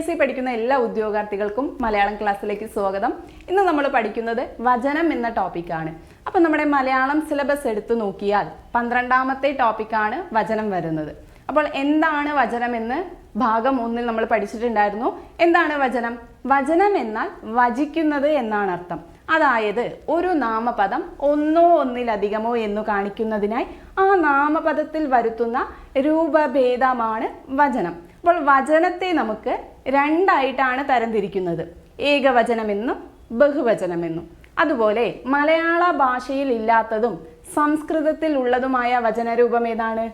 S C പഠിക്കുന്ന എല്ലാ ഉദ്യോഗാർത്ഥികൾക്കും മലയാളം ക്ലാസ്സിലേക്ക് സ്വാഗതം. ഇന്ന് നമ്മൾ പഠിക്കുന്നത് വചനം എന്ന ടോപ്പിക്കാണ് അപ്പം നമ്മുടെ മലയാളം സിലബസ് എടുത്തു നോക്കിയാൽ പന്ത്രണ്ടാമത്തെ ടോപ്പിക്കാണ് വചനം വരുന്നത്. അപ്പോൾ എന്താണ് വചനം എന്ന് ഭാഗം ഒന്നിൽ നമ്മൾ പഠിച്ചിട്ടുണ്ടായിരുന്നു. എന്താണ് വചനം? വചനം എന്നാൽ വചിക്കുന്നത് എന്നാണ് അർത്ഥം. അതായത് ഒരു നാമപദം ഒന്നോ ഒന്നിലധികമോ എന്ന് കാണിക്കുന്നതിനായി ആ നാമപദത്തിൽ വരുത്തുന്ന രൂപഭേദമാണ് വചനം. അപ്പോൾ വചനത്തെ നമുക്ക് രണ്ടായിട്ടാണ് തരംതിരിക്കുന്നത്. ഏകവചനമെന്നും ബഹുവചനമെന്നും. അതുപോലെ മലയാള ഭാഷയിൽ ഇല്ലാത്തതും സംസ്കൃതത്തിൽ ഉള്ളതുമായ വചനരൂപം ഏതാണ്?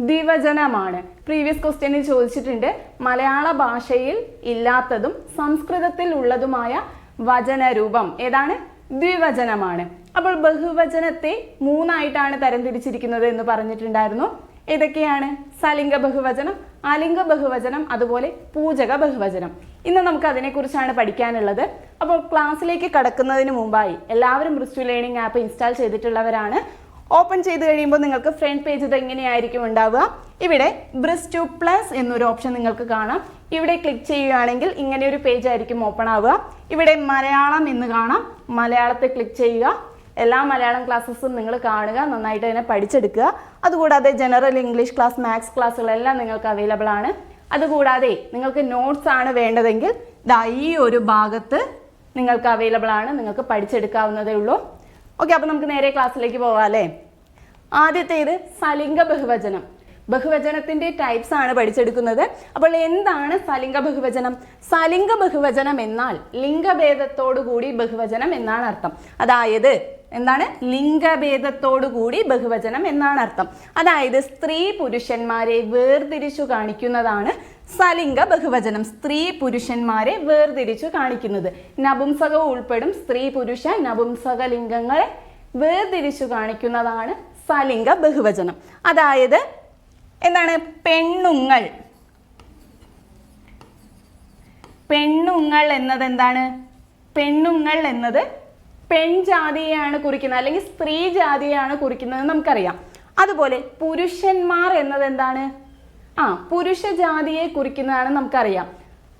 ദ്വിവചനമാണ്. പ്രീവിയസ് ക്വസ്റ്റ്യനിൽ ചോദിച്ചിട്ടുണ്ട്. മലയാള ഭാഷയിൽ ഇല്ലാത്തതും സംസ്കൃതത്തിൽ ഉള്ളതുമായ വചനരൂപം ഏതാണ്? ദ്വിവചനമാണ്. അപ്പോൾ ബഹുവചനത്തെ മൂന്നായിട്ടാണ് തരംതിരിച്ചിരിക്കുന്നത് എന്ന് പറഞ്ഞിട്ടുണ്ടായിരുന്നു. ഏതൊക്കെയാണ്? സലിംഗ ബഹുവചനം അലിംഗ ബഹുവചനം അതുപോലെ പൂജക ബഹുവചനം. ഇന്ന് നമുക്ക് അതിനെക്കുറിച്ചാണ് പഠിക്കാനുള്ളത്. അപ്പോൾ ക്ലാസ്സിലേക്ക് കടക്കുന്നതിന് മുമ്പായി എല്ലാവരും റിസ്റ്റു ലേണിംഗ് ആപ്പ് ഇൻസ്റ്റാൾ ചെയ്തിട്ടുള്ളവരാണ്. ഓപ്പൺ ചെയ്ത് കഴിയുമ്പോൾ നിങ്ങൾക്ക് ഫ്രണ്ട് പേജ് ഇത് എങ്ങനെയായിരിക്കും ഉണ്ടാവുക? ഇവിടെ ബ്രിസ്റ്റു പ്ലസ് എന്നൊരു ഓപ്ഷൻ നിങ്ങൾക്ക് കാണാം. ഇവിടെ ക്ലിക്ക് ചെയ്യുകയാണെങ്കിൽ ഇങ്ങനെ ഒരു പേജ് ആയിരിക്കും ഓപ്പൺ ആവുക. ഇവിടെ മലയാളം എന്ന് കാണാം. മലയാളത്തെ ക്ലിക്ക് ചെയ്യുക. എല്ലാ മലയാളം ക്ലാസ്സസും നിങ്ങൾ കാണുക നന്നായിട്ട് തന്നെ പഠിച്ചെടുക്കുക. അതുകൂടാതെ ജനറൽ ഇംഗ്ലീഷ് ക്ലാസ് മാത്സ് ക്ലാസ്സുകളെല്ലാം നിങ്ങൾക്ക് അവൈലബിൾ ആണ്. അതുകൂടാതെ നിങ്ങൾക്ക് നോട്ട്സ് ആണ് വേണ്ടതെങ്കിൽ ദാ ഈ ഒരു ഭാഗത്ത് നിങ്ങൾക്ക് അവൈലബിൾ ആണ് നിങ്ങൾക്ക് പഠിച്ചെടുക്കാവുന്നതേ ഉള്ളൂ. ഓക്കെ അപ്പോൾ നമുക്ക് നേരെ ക്ലാസ്സിലേക്ക് പോവാം അല്ലേ? ആദ്യത്തേത് സലിംഗ ബഹുവചനം. ബഹുവചനത്തിന്റെ ടൈപ്സ് ആണ് പഠിച്ചെടുക്കുന്നത്. അപ്പോൾ എന്താണ് സലിംഗ ബഹുവചനം? സലിംഗ ബഹുവചനം എന്നാൽ ലിംഗഭേദത്തോടു കൂടി ബഹുവചനം എന്നാണ് അർത്ഥം. അതായത് എന്താണ്? ലിംഗഭേദത്തോടു കൂടി ബഹുവചനം എന്നാണ് അർത്ഥം. അതായത് സ്ത്രീ പുരുഷന്മാരെ വേർതിരിച്ചു കാണിക്കുന്നതാണ് സലിംഗ ബഹുവചനം. സ്ത്രീ പുരുഷന്മാരെ വേർതിരിച്ചു കാണിക്കുന്നത്. നപുംസകവും ഉൾപ്പെടും സ്ത്രീ പുരുഷ നപുംസക ലിംഗങ്ങളെ വേർതിരിച്ചു കാണിക്കുന്നതാണ് സലിംഗ ബഹുവചനം. അതായത് എന്താണ്? പെണ്ണുങ്ങൾ. പെണ്ണുങ്ങൾ എന്നത് എന്താണ്? പെണ്ണുങ്ങൾ എന്നത് പെൺജാതിയെയാണ് കുറിക്കുന്നത് അല്ലെങ്കിൽ സ്ത്രീ ജാതിയെയാണ് കുറിക്കുന്നത് നമുക്കറിയാം. അതുപോലെ പുരുഷന്മാർ എന്നത് എന്താണ് ആ പുരുഷ ജാതിയെ കുറിക്കുന്നതാണ് നമുക്കറിയാം.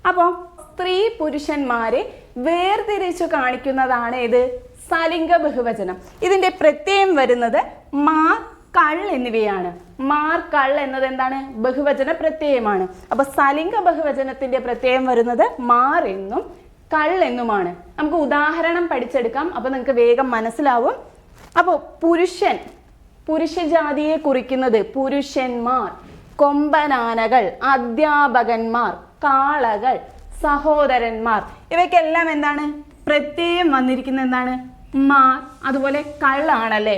അപ്പോൾ സ്ത്രീ പുരുഷന്മാരെ വേർതിരിച്ചു കാണിക്കുന്നതാണ് ഇത്. സലിംഗ ബഹുവചനം. ഇതിന്റെ പ്രത്യയം വരുന്നത് മാർ കൾ എന്നിവയാണ്. മാർ കൾ എന്നത് എന്താണ് ബഹുവചന പ്രത്യയമാണ്. അപ്പൊ സലിംഗ ബഹുവചനത്തിന്റെ പ്രത്യയം വരുന്നത് മാർ എന്നും കൾ എന്നുമാണ് നമുക്ക് ഉദാഹരണം പഠിച്ചെടുക്കാം. അപ്പൊ നിങ്ങൾക്ക് വേഗം മനസ്സിലാവും. അപ്പോൾ പുരുഷൻ പുരുഷജാതിയെ കുറിക്കുന്നത് പുരുഷന്മാർ കൊമ്പനാനകൾ അധ്യാപകന്മാർ കാളകൾ സഹോദരന്മാർ. ഇവയ്ക്കെല്ലാം എന്താണ്? പ്രത്യേകം വന്നിരിക്കുന്ന എന്താണ്? മാർ അതുപോലെ കള്ളാണല്ലേ?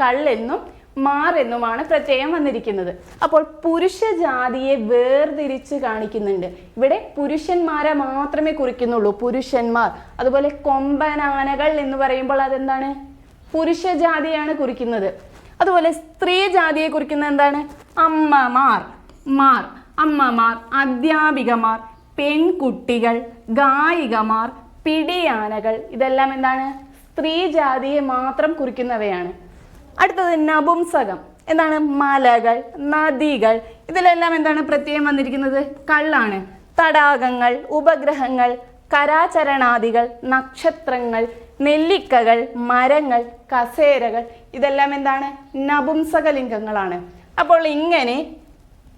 കള്ളെന്നും മാർ എന്നുമാണ് പ്രത്യയം വന്നിരിക്കുന്നത്. അപ്പോൾ പുരുഷ ജാതിയെ വേർതിരിച്ച് കാണിക്കുന്നുണ്ട്. ഇവിടെ പുരുഷന്മാരെ മാത്രമേ കുറിക്കുന്നുള്ളൂ. പുരുഷന്മാർ. അതുപോലെ കൊമ്പനാനകൾ എന്ന് പറയുമ്പോൾ അതെന്താണ്? പുരുഷ ജാതിയാണ് കുറിക്കുന്നത്. അതുപോലെ സ്ത്രീ ജാതിയെ കുറിക്കുന്നത് എന്താണ്? അമ്മമാർ. മാർ. അമ്മമാർ അധ്യാപികമാർ പെൺകുട്ടികൾ ഗായികമാർ പിടിയാനകൾ. ഇതെല്ലാം എന്താണ്? സ്ത്രീ ജാതിയെ മാത്രം കുറിക്കുന്നവയാണ്. അടുത്തത് നപുംസകം എന്താണ്? മലകൾ നദികൾ. ഇതിലെല്ലാം എന്താണ് പ്രത്യേകം വന്നിരിക്കുന്നത്? കള്ളാണ്. തടാകങ്ങൾ ഉപഗ്രഹങ്ങൾ കരാചരണാദികൾ നക്ഷത്രങ്ങൾ നെല്ലിക്കകൾ മരങ്ങൾ കസേരകൾ. ഇതെല്ലാം എന്താണ്? നപുംസകലിംഗങ്ങളാണ് അപ്പോൾ ഇങ്ങനെ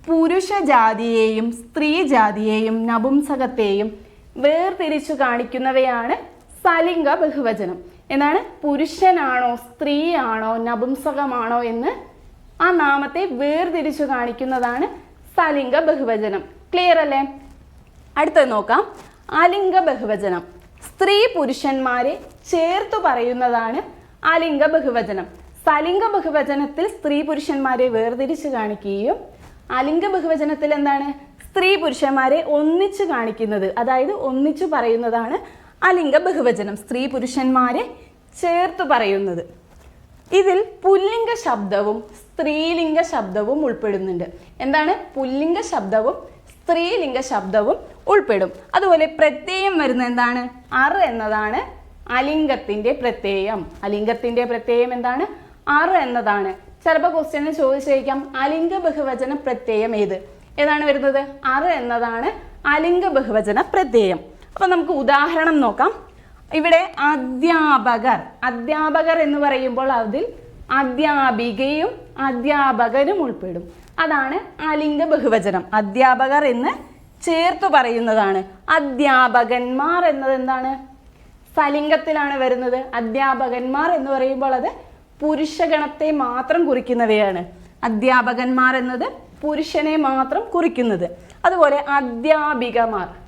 പുരുഷജാതിയെയും സ്ത്രീജാതിയെയും സ്ത്രീ നപുംസകത്തെയും വേർതിരിച്ചു കാണിക്കുന്നവയാണ് സലിംഗ ബഹുവചനം. എന്താണ്? പുരുഷനാണോ സ്ത്രീയാണോ നപുംസകമാണോ എന്ന് ആ നാമത്തെ വേർതിരിച്ചു കാണിക്കുന്നതാണ് സലിംഗ ബഹുവചനം. ക്ലിയർ അല്ലേ? അടുത്തത് നോക്കാം. അലിംഗ ബഹുവചനം. സ്ത്രീ പുരുഷന്മാരെ ചേർത്തു പറയുന്നതാണ് അലിംഗ ബഹുവചനം. സലിംഗ ബഹുവചനത്തിൽ സ്ത്രീ പുരുഷന്മാരെ വേർതിരിച്ച് കാണിക്കുകയും അലിംഗ ബഹുവചനത്തിൽ എന്താണ്? സ്ത്രീ പുരുഷന്മാരെ ഒന്നിച്ചു കാണിക്കുന്നത്. അതായത് ഒന്നിച്ചു പറയുന്നതാണ് അലിംഗ ബഹുവചനം സ്ത്രീ പുരുഷന്മാരെ ചേർത്ത് പറയുന്നത്. ഇതിൽ പുല്ലിംഗ ശബ്ദവും സ്ത്രീലിംഗ ശബ്ദവും ഉൾപ്പെടുന്നുണ്ട്. എന്താണ്? പുല്ലിംഗ ശബ്ദവും സ്ത്രീലിംഗ ശബ്ദവും ഉൾപ്പെടും. അതുപോലെ പ്രത്യയം വരുന്ന എന്താണ്? അർ എന്നതാണ് അലിംഗത്തിന്റെ പ്രത്യയം. അലിംഗത്തിന്റെ പ്രത്യയം എന്താണ്? അർ എന്നതാണ്. ചിലപ്പോൾ ക്വസ്റ്റ്യന് ചോദിച്ചേക്കാം അലിംഗ ബഹുവചന പ്രത്യയം ഏത്? ഏതാണ് വരുന്നത്? അർ എന്നതാണ് അലിംഗ ബഹുവചന പ്രത്യയം. അപ്പൊ നമുക്ക് ഉദാഹരണം നോക്കാം. ഇവിടെ അധ്യാപകർ. അധ്യാപകർ എന്ന് പറയുമ്പോൾ അതിൽ അധ്യാപികയും അധ്യാപകനും ഉൾപ്പെടും. അതാണ് അലിംഗ ബഹുവചനം. അധ്യാപകർ എന്ന് ചേർത്ത് പറയുന്നതാണ്. അധ്യാപകന്മാർ എന്നത് എന്താണ്? സലിംഗത്തിലാണ് വരുന്നത്. അധ്യാപകന്മാർ എന്ന് പറയുമ്പോൾ അത് പുരുഷഗണത്തെ മാത്രം കുറിക്കുന്നവയാണ്. അധ്യാപകന്മാർ എന്നത് പുരുഷനെ മാത്രം കുറിക്കുന്നത്. അതുപോലെ അധ്യാപികമാർ.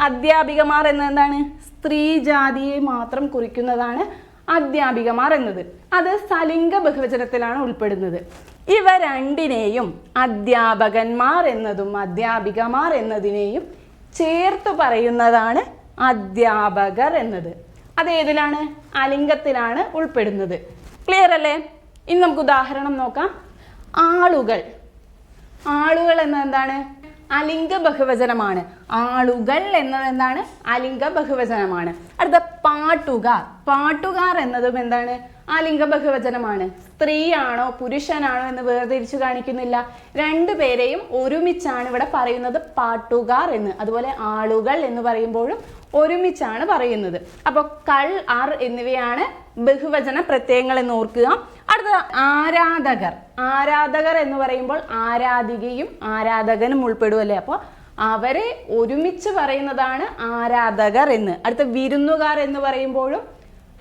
അധ്യാപികമാർ എന്നതാണ് സ്ത്രീ ജാതിയെ മാത്രം കുറിക്കുന്നതാണ് അധ്യാപികമാർ എന്നത്. അത് സലിംഗ ബഹുവചനത്തിലാണ് ഉൾപ്പെടുന്നത്. ഇവ രണ്ടിനെയും അധ്യാപകന്മാർ എന്നതും അധ്യാപികമാർ എന്നതിനെയും ചേർത്ത് പറയുന്നതാണ് അധ്യാപകർ എന്നത്. അത് ഏതിലാണ്? അലിംഗത്തിലാണ് ഉൾപ്പെടുന്നത്. ക്ലിയർ അല്ലേ? ഇനി നമുക്ക് ഉദാഹരണം നോക്കാം. ആളുകൾ. ആളുകൾ എന്നത് എന്താണ് അലിംഗ ബഹുവചനമാണ്. ആളുകൾ എന്നത് എന്താണ്? അലിംഗ ബഹുവചനമാണ്. അടുത്ത പാട്ടുകാർ. പാട്ടുകാർ എന്നതും എന്താണ്? അലിംഗ ബഹുവചനമാണ്. സ്ത്രീയാണോ പുരുഷനാണോ എന്ന് വേർതിരിച്ചു കാണിക്കുന്നില്ല. രണ്ടു പേരെയും ഒരുമിച്ചാണ് ഇവിടെ പറയുന്നത് പാട്ടുകാർ എന്ന്. അതുപോലെ ആളുകൾ എന്ന് പറയുമ്പോഴും ഒരുമിച്ചാണ് പറയുന്നത്. അപ്പോൾ കൾ ആർ എന്നിവയാണ് ബഹുവചന പ്രത്യയങ്ങൾ എന്ന് ഓർക്കുക. അടുത്ത ആരാധകർ. ആരാധകർ എന്ന് പറയുമ്പോൾ ആരാധികയും ആരാധകനും ഉൾപ്പെടുമല്ലേ അപ്പോൾ അവരെ ഒരുമിച്ച് പറയുന്നതാണ് ആരാധകർ എന്ന്. അടുത്ത വിരുന്നുകാർ എന്ന് പറയുമ്പോഴും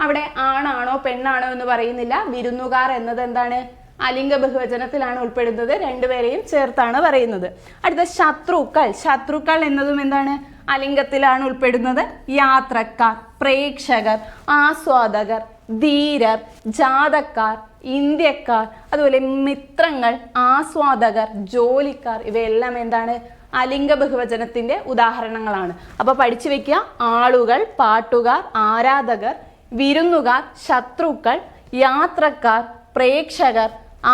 അവിടെ ആണാണോ പെണ്ണാണോ എന്ന് പറയുന്നില്ല. വിരുന്നുകാർ എന്നത് എന്താണ്? അലിംഗ ബഹുവചനത്തിലാണ് ഉൾപ്പെടുന്നത്. രണ്ടുപേരെയും ചേർത്താണ് പറയുന്നത്. അടുത്ത ശത്രുക്കൾ. ശത്രുക്കൾ എന്നതും എന്താണ്? അലിംഗത്തിലാണ് ഉൾപ്പെടുന്നത്. യാത്രക്കാർ പ്രേക്ഷകർ ആസ്വാദകർ ധീരർ ജാതക്കാർ ഇന്ത്യക്കാർ അതുപോലെ മിത്രങ്ങൾ ആസ്വാദകർ ജോലിക്കാർ ഇവയെല്ലാം എന്താണ്? അലിംഗ ബഹുവചനത്തിന്റെ ഉദാഹരണങ്ങളാണ്. അപ്പൊ പഠിച്ചു വെക്കുക. ആളുകൾ പാട്ടുകാർ ആരാധകർ വിരുന്നുകാർ ശത്രുക്കൾ യാത്രക്കാർ പ്രേക്ഷകർ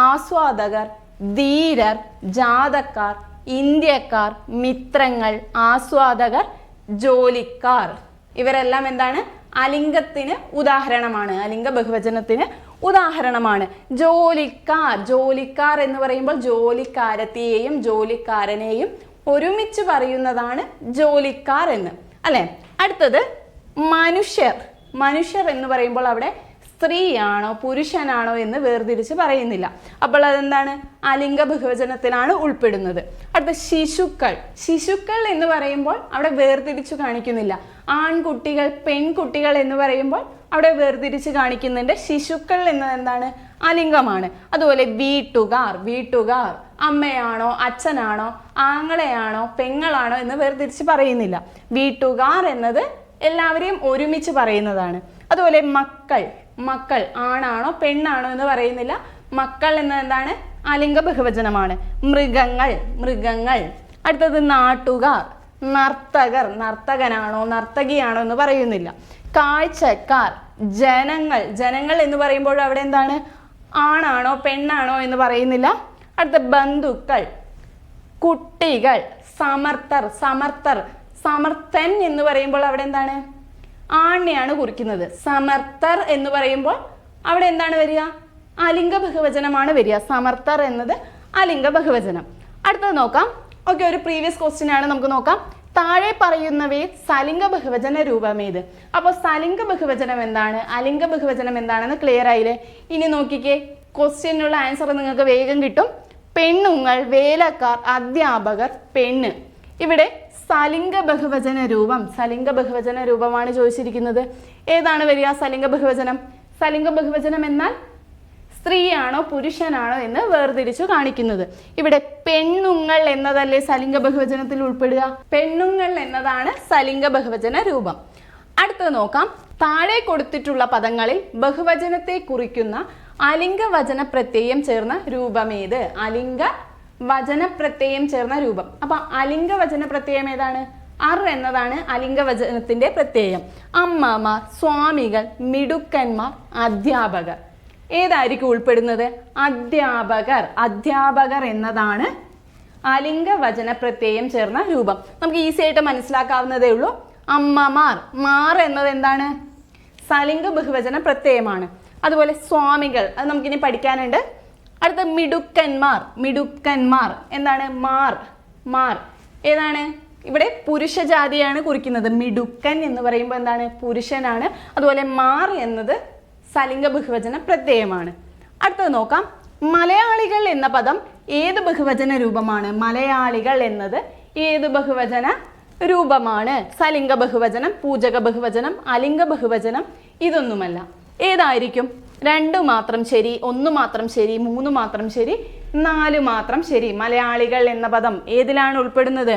ആസ്വാദകർ ധീരർ ജാതക്കാർ ഇന്ത്യക്കാർ മിത്രങ്ങൾ ആസ്വാദകർ ജോലിക്കാർ. ഇവരെല്ലാം എന്താണ്? അലിംഗത്തിന് ഉദാഹരണമാണ്. അലിംഗ ബഹുവചനത്തിന് ഉദാഹരണമാണ്. ജോലിക്കാർ ജോലിക്കാർ എന്ന് പറയുമ്പോൾ ജോലിക്കാരത്തെയും ജോലിക്കാരനെയും ഒരുമിച്ച് പറയുന്നതാണ് ജോലിക്കാർ എന്ന്. അല്ലെ? അടുത്തത് മനുഷ്യർ. മനുഷ്യർ എന്ന് പറയുമ്പോൾ അവിടെ സ്ത്രീയാണോ പുരുഷനാണോ എന്ന് വേർതിരിച്ച് പറയുന്നില്ല. അപ്പോൾ അതെന്താണ്? അലിംഗ ബഹുവചനത്തിലാണ് ഉൾപ്പെടുന്നത്. അടുത്ത ശിശുക്കൾ. ശിശുക്കൾ എന്ന് പറയുമ്പോൾ അവിടെ വേർതിരിച്ചു കാണിക്കുന്നില്ല. ആൺകുട്ടികൾ പെൺകുട്ടികൾ എന്ന് പറയുമ്പോൾ അവിടെ വേർതിരിച്ച് കാണിക്കുന്നുണ്ട്. ശിശുക്കൾ എന്നത് എന്താണ്? അലിംഗമാണ്. അതുപോലെ വീട്ടുകാർ വീട്ടുകാർ അമ്മയാണോ അച്ഛനാണോ ആങ്ങളെയാണോ പെങ്ങളാണോ എന്ന് വേർതിരിച്ച് പറയുന്നില്ല. വീട്ടുകാർ എന്നത് എല്ലാവരെയും ഒരുമിച്ച് പറയുന്നതാണ്. അതുപോലെ മക്കൾ. മക്കൾ ആണാണോ പെണ്ണാണോ എന്ന് പറയുന്നില്ല. മക്കൾ എന്നത് എന്താണ്? അലിംഗ ബഹുവചനമാണ്. മൃഗങ്ങൾ മൃഗങ്ങൾ. അടുത്തത് നാട്ടുകാർ. നർത്തകർ നർത്തകനാണോ നർത്തകിയാണോ എന്ന് പറയുന്നില്ല. കാഴ്ചക്കാർ ജനങ്ങൾ. ജനങ്ങൾ എന്ന് പറയുമ്പോൾ അവിടെ എന്താണ്? ആണാണോ പെണ്ണാണോ എന്ന് പറയുന്നില്ല. അടുത്ത ബന്ധുക്കൾ കുട്ടികൾ സമർത്ഥർ സമർത്ഥർ സമർത്ഥൻ എന്ന് പറയുമ്പോൾ അവിടെ എന്താണ്? ആണ്യാണ് കുറിക്കുന്നത്. സമർത്ഥർ എന്ന് പറയുമ്പോൾ അവിടെ എന്താണ് വരിക? അലിംഗ ബഹുവചനമാണ് വരിക. സമർത്ഥർ എന്നത് അലിംഗ ബഹുവചനം. അടുത്തത് നോക്കാം. ഓക്കെ ഒരു പ്രീവിയസ് ക്വസ്റ്റ്യൻ ആണ്. നമുക്ക് നോക്കാം. താഴെ പറയുന്നവയിൽ സലിംഗ ബഹുവചന രൂപമേത്? അപ്പോൾ സലിംഗ ബഹുവചനം എന്താണ്? അലിംഗ ബഹുവചനം എന്താണെന്ന് ക്ലിയർ ആയില്ലേ? ഇനി നോക്കിക്കേ. ക്വസ്റ്റ്യനുള്ള ആൻസർ നിങ്ങൾക്ക് വേഗം കിട്ടും. പെണ്ണുങ്ങൾ വേലക്കാർ അധ്യാപകർ പെണ്ണ്. ഇവിടെ സലിംഗ ബഹുവചന രൂപം. സലിംഗ ബഹുവചന രൂപമാണ് ചോദിച്ചിരിക്കുന്നത്. ഏതാണ് വരിക സലിംഗ ബഹുവചനം? സലിംഗ ബഹുവചനം എന്നാൽ സ്ത്രീയാണോ പുരുഷനാണോ എന്ന് വേർതിരിച്ചു കാണിക്കുന്നത്. ഇവിടെ പെണ്ണുങ്ങൾ എന്നതല്ലേ സലിംഗ ബഹുവചനത്തിൽ ഉൾപ്പെടുക? പെണ്ണുങ്ങൾ എന്നതാണ് സലിംഗ ബഹുവചന രൂപം. അടുത്തത് നോക്കാം. താഴെ കൊടുത്തിട്ടുള്ള പദങ്ങളിൽ ബഹുവചനത്തെ കുറിക്കുന്ന അലിംഗ വചന പ്രത്യയം ചേർന്ന രൂപമേത്? അലിംഗ വചന പ്രത്യയം ചേർന്ന രൂപം. അപ്പൊ അലിംഗ വചന പ്രത്യയം ഏതാണ്? അർ എന്നതാണ് അലിംഗ വചനത്തിന്റെ പ്രത്യയം. അമ്മമാർ സ്വാമികൾ മിടുക്കന്മാർ അധ്യാപകർ. ഏതായിരിക്കും ഉൾപ്പെടുന്നത്? അധ്യാപകർ. അധ്യാപകർ എന്നതാണ് അലിംഗ വചന പ്രത്യയം ചേർന്ന രൂപം. നമുക്ക് ഈസി ആയിട്ട് മനസ്സിലാക്കാവുന്നതേ ഉള്ളൂ. അമ്മമാർ. മാർ എന്നത് എന്താണ്? സലിംഗ ബഹുവചന പ്രത്യയമാണ്. അതുപോലെ സ്വാമികൾ. അത് നമുക്കിനി പഠിക്കാനുണ്ട്. അടുത്ത മിടുക്കന്മാർ മിടുക്കന്മാർ. എന്താണ്? മാർ. മാർ. ഏതാണ്? ഇവിടെ പുരുഷ ജാതിയാണ് കുറിക്കുന്നത്. മിടുക്കൻ എന്ന് പറയുമ്പോൾ എന്താണ്? പുരുഷനാണ്. അതുപോലെ മാർ എന്നത് സലിംഗ ബഹുവചന പ്രത്യയമാണ്. അടുത്തത് നോക്കാം. മലയാളികൾ എന്ന പദം ഏത് ബഹുവചന രൂപമാണ്? മലയാളികൾ എന്നത് ഏത് ബഹുവചന രൂപമാണ്? സലിംഗ ബഹുവചനം പൂജക ബഹുവചനം അലിംഗ ബഹുവചനം ഇതൊന്നുമല്ല. ഏതായിരിക്കും? രണ്ട് മാത്രം ശരി ഒന്ന് മാത്രം ശരി മൂന്ന് മാത്രം ശരി നാല് മാത്രം ശരി. മലയാളികൾ എന്ന പദം ഏതിലാണ് ഉൾപ്പെടുന്നത്?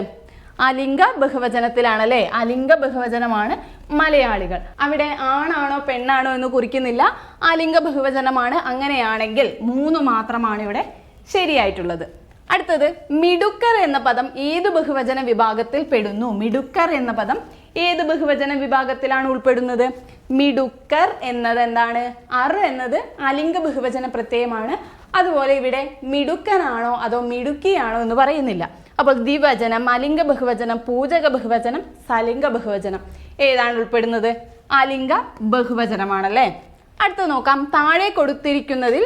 അലിംഗ ബഹുവചനത്തിലാണ് അല്ലേ അലിംഗ ബഹുവചനമാണ് മലയാളികൾ. അവിടെ ആണാണോ പെണ്ണാണോ എന്ന് കുറിക്കുന്നില്ല. അലിംഗ ബഹുവചനമാണ് അങ്ങനെയാണെങ്കിൽ മൂന്ന് മാത്രമാണ് ഇവിടെ ശരിയായിട്ടുള്ളത്. അടുത്തത് മിടുക്കർ എന്ന പദം ഏത് ബഹുവചന വിഭാഗത്തിൽ പെടുന്നു? മിടുക്കർ എന്ന പദം ഏത് ബഹുവചന വിഭാഗത്തിലാണ് ഉൾപ്പെടുന്നത്? മിടുക്കർ എന്നത് എന്താണ്? അർ എന്നത് അലിംഗ ബഹുവചന പ്രത്യയമാണ്. അതുപോലെ ഇവിടെ മിടുക്കനാണോ അതോ മിടുക്കിയാണോ എന്ന് പറയുന്നില്ല. അപ്പോൾ ദ്വിവചനം അലിംഗ ബഹുവചനം പൂജക ബഹുവചനം സലിംഗ ബഹുവചനം. ഏതാണ് ഉൾപ്പെടുന്നത്? അലിംഗ ബഹുവചനമാണല്ലേ? അടുത്ത് നോക്കാം. താഴെ കൊടുത്തിരിക്കുന്നതിൽ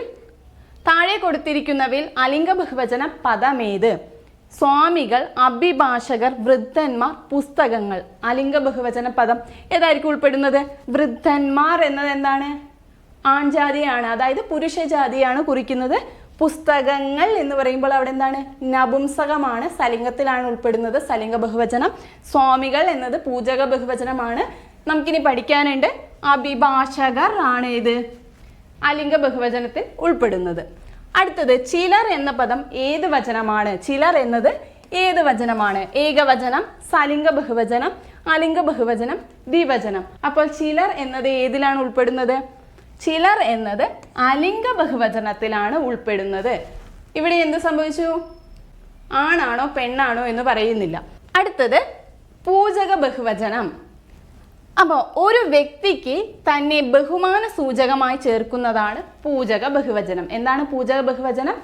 താഴെ കൊടുത്തിരിക്കുന്നവയിൽ അലിംഗ ബഹുവചന പദമേത്? സ്വാമികൾ അഭിഭാഷകർ വൃദ്ധന്മാർ പുസ്തകങ്ങൾ. അലിംഗ ബഹുവചന പദം ഏതായിരിക്കും ഉൾപ്പെടുന്നത്? വൃദ്ധന്മാർ എന്നത് എന്താണ്? ആൺജാതിയാണ്. അതായത് പുരുഷജാതിയാണ് കുറിക്കുന്നത്. പുസ്തകങ്ങൾ എന്ന് പറയുമ്പോൾ അവിടെ എന്താണ്? നപുംസകമാണ് സലിംഗത്തിലാണ് ഉൾപ്പെടുന്നത് സലിംഗ ബഹുവചനം. സ്വാമികൾ എന്നത് പൂജക ബഹുവചനമാണ്. നമുക്കിനി പഠിക്കാനുണ്ട്. അഭിഭാഷകർ ആണ് ഇത്. അലിംഗ ബഹുവചനത്തിൽ ഉൾപ്പെടുന്നത്. അടുത്തത് ചിലർ എന്ന പദം ഏത് വചനമാണ്? ചിലർ എന്നത് ഏത് വചനമാണ്? ഏകവചനം സലിംഗ ബഹുവചനം അലിംഗ ബഹുവചനം ദ്വിവചനം. അപ്പോൾ ചിലർ എന്നത് ഏതിലാണ് ഉൾപ്പെടുന്നത്? ചിലർ എന്നത് അലിംഗ ബഹുവചനത്തിലാണ് ഉൾപ്പെടുന്നത്. ഇവിടെ എന്ത് സംഭവിച്ചു? ആണാണോ പെണ്ണാണോ എന്ന് പറയുന്നില്ല. അടുത്തത് പൂജക ബഹുവചനം. അപ്പോൾ ഒരു വ്യക്തിക്ക് തന്നെ ബഹുമാന സൂചകമായി ചേർക്കുന്നതാണ് പൂജക ബഹുവചനം. എന്താണ് പൂജക ബഹുവചനം?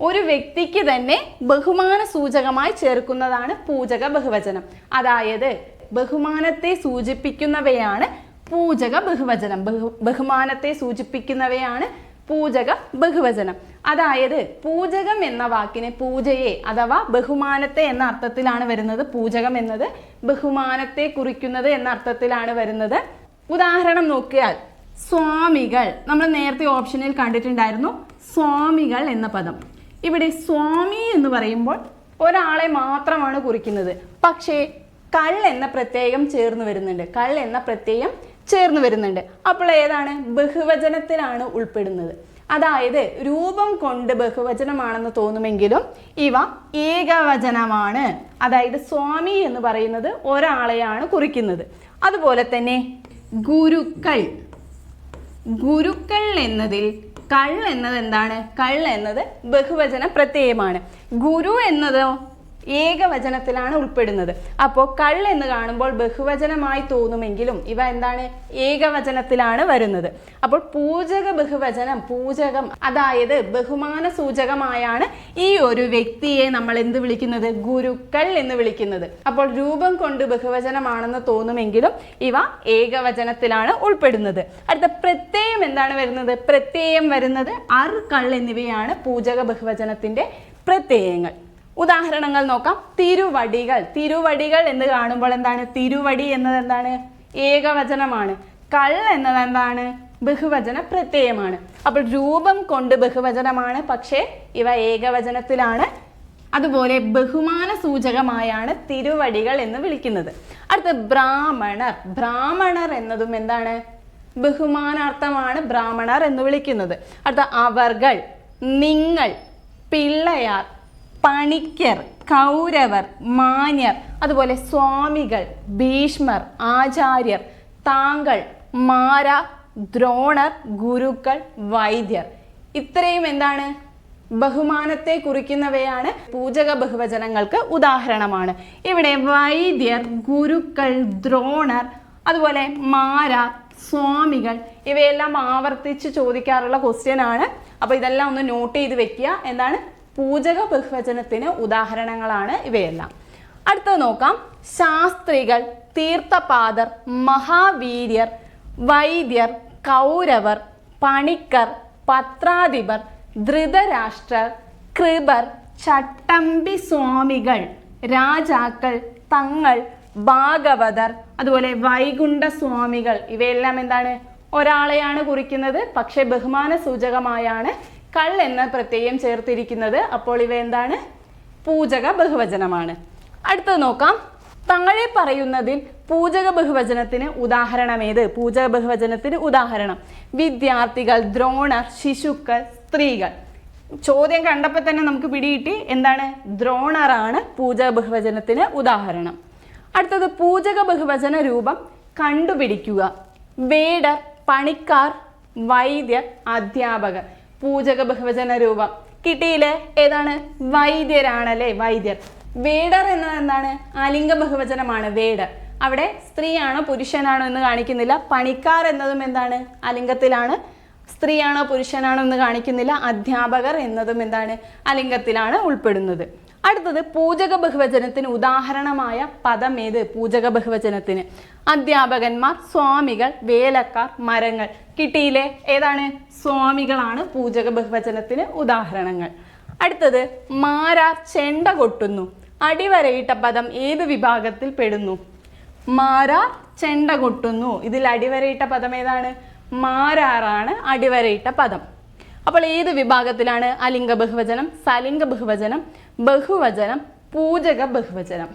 ഒരു വ്യക്തിക്ക് തന്നെ ബഹുമാന സൂചകമായി ചേർക്കുന്നതാണ് പൂജക ബഹുവചനം. അതായത് ബഹുമാനത്തെ സൂചിപ്പിക്കുന്നവയാണ് പൂജക ബഹുവചനം. ബഹു ബഹുമാനത്തെ സൂചിപ്പിക്കുന്നവയാണ് പൂജക ബഹുവചനം. അതായത് പൂജകം എന്ന വാക്കിനെ പൂജയെ അഥവാ ബഹുമാനത്തെ എന്ന അർത്ഥത്തിലാണ് വരുന്നത്. പൂജകം എന്നത് ബഹുമാനത്തെ കുറിക്കുന്നത് എന്ന അർത്ഥത്തിലാണ് വരുന്നത്. ഉദാഹരണം നോക്കിയാൽ സ്വാമികൾ. നമ്മൾ നേരത്തെ ഓപ്ഷനിൽ കണ്ടിട്ടുണ്ടായിരുന്നു സ്വാമികൾ എന്ന പദം. ഇവിടെ സ്വാമി എന്ന് പറയുമ്പോൾ ഒരാളെ മാത്രമാണ് കുറിക്കുന്നത്. പക്ഷേ കൾ എന്ന പ്രത്യേകം ചേർന്ന് വരുന്നുണ്ട്. കൾ എന്ന പ്രത്യയം ചേർന്ന് വരുന്നുണ്ട്. അപ്പോൾ ഏതാണ്? ബഹുവചനത്തിലാണ് ഉൾപ്പെടുന്നത്. അതായത് രൂപം കൊണ്ട് ബഹുവചനമാണെന്ന് തോന്നുമെങ്കിലും ഇവ ഏകവചനമാണ്. അതായത് സ്വാമി എന്ന് പറയുന്നത് ഒരാളെയാണ് കുറിക്കുന്നത്. അതുപോലെ തന്നെ ഗുരുക്കൾ. ഗുരുക്കൾ എന്നതിൽ കൾ എന്നത് എന്താണ് കൾ എന്നത് ബഹുവചന പ്രത്യയമാണ്. ഗുരു എന്നതോ ഏകവചനത്തിലാണ് ഉൾപ്പെടുന്നത്. അപ്പോൾ കൾ എന്ന് കാണുമ്പോൾ ബഹുവചനമായി തോന്നുമെങ്കിലും ഇവ എന്താണ്? ഏകവചനത്തിലാണ് വരുന്നത്. അപ്പോൾ പൂജക ബഹുവചനം പൂജകം അതായത് ബഹുമാന സൂചകമായാണ് ഈ ഒരു വ്യക്തിയെ നമ്മൾ എന്ത് വിളിക്കുന്നത്? ഗുരുക്കൾ എന്ന് വിളിക്കുന്നത്. അപ്പോൾ രൂപം കൊണ്ട് ബഹുവചനമാണെന്ന് തോന്നുമെങ്കിലും ഇവ ഏകവചനത്തിലാണ് ഉൾപ്പെടുന്നത്. അടുത്ത പ്രത്യയം എന്താണ് വരുന്നത്? പ്രത്യയം വരുന്നത് അർ കൾ എന്നിവയാണ് പൂജക ബഹുവചനത്തിന്റെ പ്രത്യയങ്ങൾ. ഉദാഹരണങ്ങൾ നോക്കാം. തിരുവടികൾ. തിരുവടികൾ എന്ന് കാണുമ്പോൾ എന്താണ്? തിരുവടി എന്നത് എന്താണ്? ഏകവചനമാണ്. കൾ എന്നത് എന്താണ്? ബഹുവചന പ്രത്യയമാണ്. അപ്പോൾ രൂപം കൊണ്ട് ബഹുവചനമാണ് പക്ഷേ ഇവ ഏകവചനത്തിലാണ്. അതുപോലെ ബഹുമാന സൂചകമായാണ് തിരുവടികൾ എന്ന് വിളിക്കുന്നത്. അടുത്ത ബ്രാഹ്മണർ. ബ്രാഹ്മണർ എന്നതും എന്താണ്? ബഹുമാനാർത്ഥമാണ് ബ്രാഹ്മണർ എന്ന് വിളിക്കുന്നത്. അടുത്ത അവർകൾ. നിങ്ങൾ. പിള്ളയാർ. പണിക്കർ കൗരവർ മാന്യർ അതുപോലെ സ്വാമികൾ ഭീഷ്മർ ആചാര്യർ താങ്കൾ മാര ദ്രോണർ ഗുരുക്കൾ വൈദ്യർ. ഇത്രയും എന്താണ്? ബഹുമാനത്തെ കുറിക്കുന്നവയാണ് പൂജക ബഹുവചനങ്ങൾക്ക് ഉദാഹരണമാണ്. ഇവിടെ വൈദ്യർ ഗുരുക്കൾ ദ്രോണർ അതുപോലെ മാര സ്വാമികൾ ഇവയെല്ലാം ആവർത്തിച്ച് ചോദിക്കാറുള്ള ക്വസ്റ്റ്യൻ ആണ്. അപ്പോൾ ഇതെല്ലാം ഒന്ന് നോട്ട് ചെയ്ത് വെക്കുക. എന്താണ്? പൂജക ബഹുവചനത്തിന് ഉദാഹരണങ്ങളാണ് ഇവയെല്ലാം. അടുത്തത് നോക്കാം. ശാസ്ത്രികൾ തീർത്ഥപാദർ മഹാവീര്യർ വൈദ്യർ കൗരവർ പണിക്കർ പത്രാധിപർ ധൃതരാഷ്ട്രർ കൃപർ ചട്ടമ്പി സ്വാമികൾ രാജാക്കൾ തങ്ങൾ ഭാഗവതർ അതുപോലെ വൈകുണ്ഠ സ്വാമികൾ ഇവയെല്ലാം എന്താണ്? ഒരാളെയാണ് കുറിക്കുന്നത്. പക്ഷേ ബഹുമാന സൂചകമായാണ് കൾ എന്ന പ്രത്യയം ചേർത്തിരിക്കുന്നത് അപ്പോൾ ഇവ എന്താണ്? പൂജക ബഹുവചനമാണ്. അടുത്തത് നോക്കാം. താഴെ പറയുന്നതിൽ പൂജക ബഹുവചനത്തിന് ഉദാഹരണം ഏത്? പൂജക ബഹുവചനത്തിന് ഉദാഹരണം. വിദ്യാർത്ഥികൾ ദ്രോണർ ശിശുക്കൾ സ്ത്രീകൾ. ചോദ്യം കണ്ടപ്പോൾ തന്നെ നമുക്ക് പിടികിട്ടി എന്താണ്? ദ്രോണറാണ് പൂജക ബഹുവചനത്തിന് ഉദാഹരണം. അടുത്തത് പൂജക ബഹുവചന രൂപം കണ്ടുപിടിക്കുക. വേടർ പണിക്കാർ വൈദ്യർ അധ്യാപകർ. പൂജക ബഹുവചന രൂപം. കിട്ടിയില്ലേ? ഏതാണ്? വൈദ്യരാണല്ലേ? വൈദ്യർ. വേടർ എന്നത് എന്താണ്? ആലിംഗ ബഹുവചനമാണ് വേടർ. അവിടെ സ്ത്രീയാണോ പുരുഷനാണോ എന്ന് കാണിക്കുന്നില്ല. പണിക്കാർ എന്നതും എന്താണ്? അലിംഗത്തിലാണ് സ്ത്രീയാണോ പുരുഷനാണോ എന്ന് കാണിക്കുന്നില്ല. അധ്യാപകർ എന്നതും എന്താണ്? അലിംഗത്തിലാണ് ഉൾപ്പെടുന്നത്. അടുത്തത് പൂജക ബഹുവചനത്തിന് ഉദാഹരണമായ പദം ഏത്? പൂജക ബഹുവചനത്തിന്. അധ്യാപകന്മാർ സ്വാമികൾ വേലക്കാർ മരങ്ങൾ. കിട്ടിയിലെ ഏതാണ്? സ്വാമികളാണ് പൂജക ബഹുവചനത്തിന് ഉദാഹരണങ്ങൾ. അടുത്തത് മാരാർ ചെണ്ട കൊട്ടുന്നു. അടിവരയിട്ട പദം ഏത് വിഭാഗത്തിൽ പെടുന്നു? മാരാർ ചെണ്ട കൊട്ടുന്നു. ഇതിൽ അടിവരയിട്ട പദം ഏതാണ്? മാരാറാണ് അടിവരയിട്ട പദം. അപ്പോൾ ഏത് വിഭാഗത്തിലാണ് അലിംഗ ബഹുവചനം? സലിംഗ ബഹുവചനം ബഹുവചനം പൂജക ബഹുവചനം.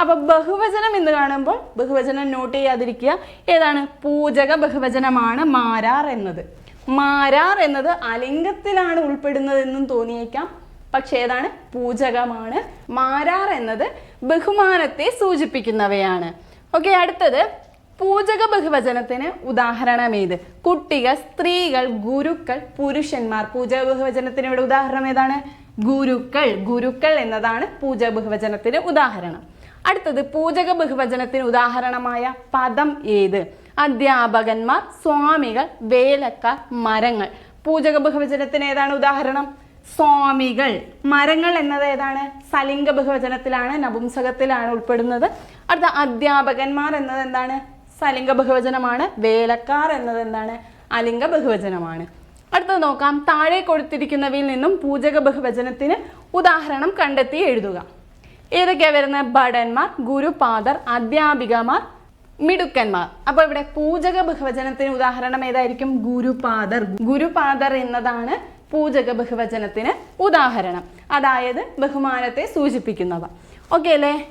അപ്പൊ ബഹുവചനം എന്ന് കാണുമ്പോൾ ബഹുവചനം നോട്ട് ചെയ്യാതിരിക്കുക. ഏതാണ്? പൂജക ബഹുവചനമാണ് മാരാർ എന്നത്. മാരാർ എന്നത് അലിംഗത്തിലാണ് ഉൾപ്പെടുന്നതെന്നും തോന്നിയേക്കാം. പക്ഷേ ഏതാണ്? പൂജകമാണ്. മാരാർ എന്നത് ബഹുമാനത്തെ സൂചിപ്പിക്കുന്നവയാണ്. ഓക്കെ അടുത്തത്. പൂജക ബഹുവചനത്തിന് ഉദാഹരണം ഏത് കുട്ടികൾ സ്ത്രീകൾ ഗുരുക്കൾ പുരുഷന്മാർ. പൂജക ബഹുവചനത്തിന് ഇവിടെ ഉദാഹരണം ഏതാണ്? ഗുരുക്കൾ. ഗുരുക്കൾ എന്നതാണ് പൂജക ബഹുവചനത്തിന് ഉദാഹരണം. അടുത്തത് പൂജക ബഹുവചനത്തിന് ഉദാഹരണമായ പദം ഏത്? അധ്യാപകന്മാർ സ്വാമികൾ വേലക്കാർ മരങ്ങൾ. പൂജക ബഹുവചനത്തിന് ഏതാണ് ഉദാഹരണം? സ്വാമികൾ. മരങ്ങൾ എന്നത് ഏതാണ്? സലിംഗ ബഹുവചനത്തിലാണ് നപുംസകത്തിലാണ് ഉൾപ്പെടുന്നത്. അടുത്ത അധ്യാപകന്മാർ എന്നത് എന്താണ്? സലിംഗ ബഹുവചനമാണ്. വേലക്കാർ എന്നത് എന്താണ് അലിംഗ ബഹുവചനമാണ്. അടുത്തത് നോക്കാം. താഴെ കൊടുത്തിരിക്കുന്നവയിൽ നിന്നും പൂജക ബഹുവചനത്തിന് ഉദാഹരണം കണ്ടെത്തി എഴുതുക. ഏതൊക്കെയാ വരുന്നത്? ഭടന്മാർ ഗുരുപാദർ അധ്യാപികമാർ മിടുക്കന്മാർ. അപ്പോൾ ഇവിടെ പൂജക ബഹുവചനത്തിന് ഉദാഹരണം ഏതായിരിക്കും? ഗുരുപാദർ. ഗുരുപാദർ എന്നതാണ് പൂജക ബഹുവചനത്തിന് ഉദാഹരണം. അതായത് ബഹുമാനത്തെ സൂചിപ്പിക്കുന്നവ. ഓക്കെ അല്ലേ?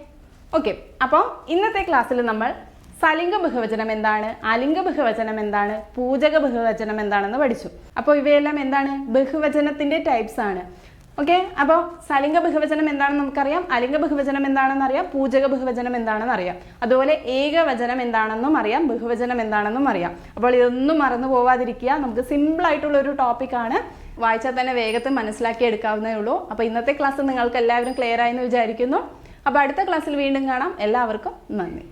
ഓക്കെ. അപ്പോൾ ഇന്നത്തെ ക്ലാസ്സിൽ നമ്മൾ സലിംഗ ബഹുവചനം എന്താണ് അലിംഗ ബഹുവചനം എന്താണ് പൂജക ബഹുവചനം എന്താണെന്ന് പഠിച്ചു. അപ്പോൾ ഇവയെല്ലാം എന്താണ്? ബഹുവചനത്തിന്റെ ടൈപ്സ് ആണ്. ഓക്കെ അപ്പോൾ സലിംഗ ബഹുവചനം എന്താണെന്ന് നമുക്കറിയാം. അലിംഗ ബഹുവചനം എന്താണെന്ന് അറിയാം പൂജക ബഹുവചനം എന്താണെന്ന് അറിയാം അതുപോലെ ഏകവചനം എന്താണെന്നും അറിയാം. ബഹുവചനം എന്താണെന്നും അറിയാം. അപ്പോൾ ഇതൊന്നും മറന്നു പോവാതിരിക്കുക. നമുക്ക് സിമ്പിൾ ആയിട്ടുള്ള ഒരു ടോപ്പിക്കാണ് വായിച്ചാൽ തന്നെ വേഗത്തിൽ മനസ്സിലാക്കി എടുക്കാവുന്നേ ഉള്ളൂ. അപ്പോൾ ഇന്നത്തെ ക്ലാസ് നിങ്ങൾക്ക് എല്ലാവരും ക്ലിയർ ആയെന്ന് വിചാരിക്കുന്നു. അപ്പോൾ അടുത്ത ക്ലാസ്സിൽ വീണ്ടും കാണാം. എല്ലാവർക്കും നന്ദി.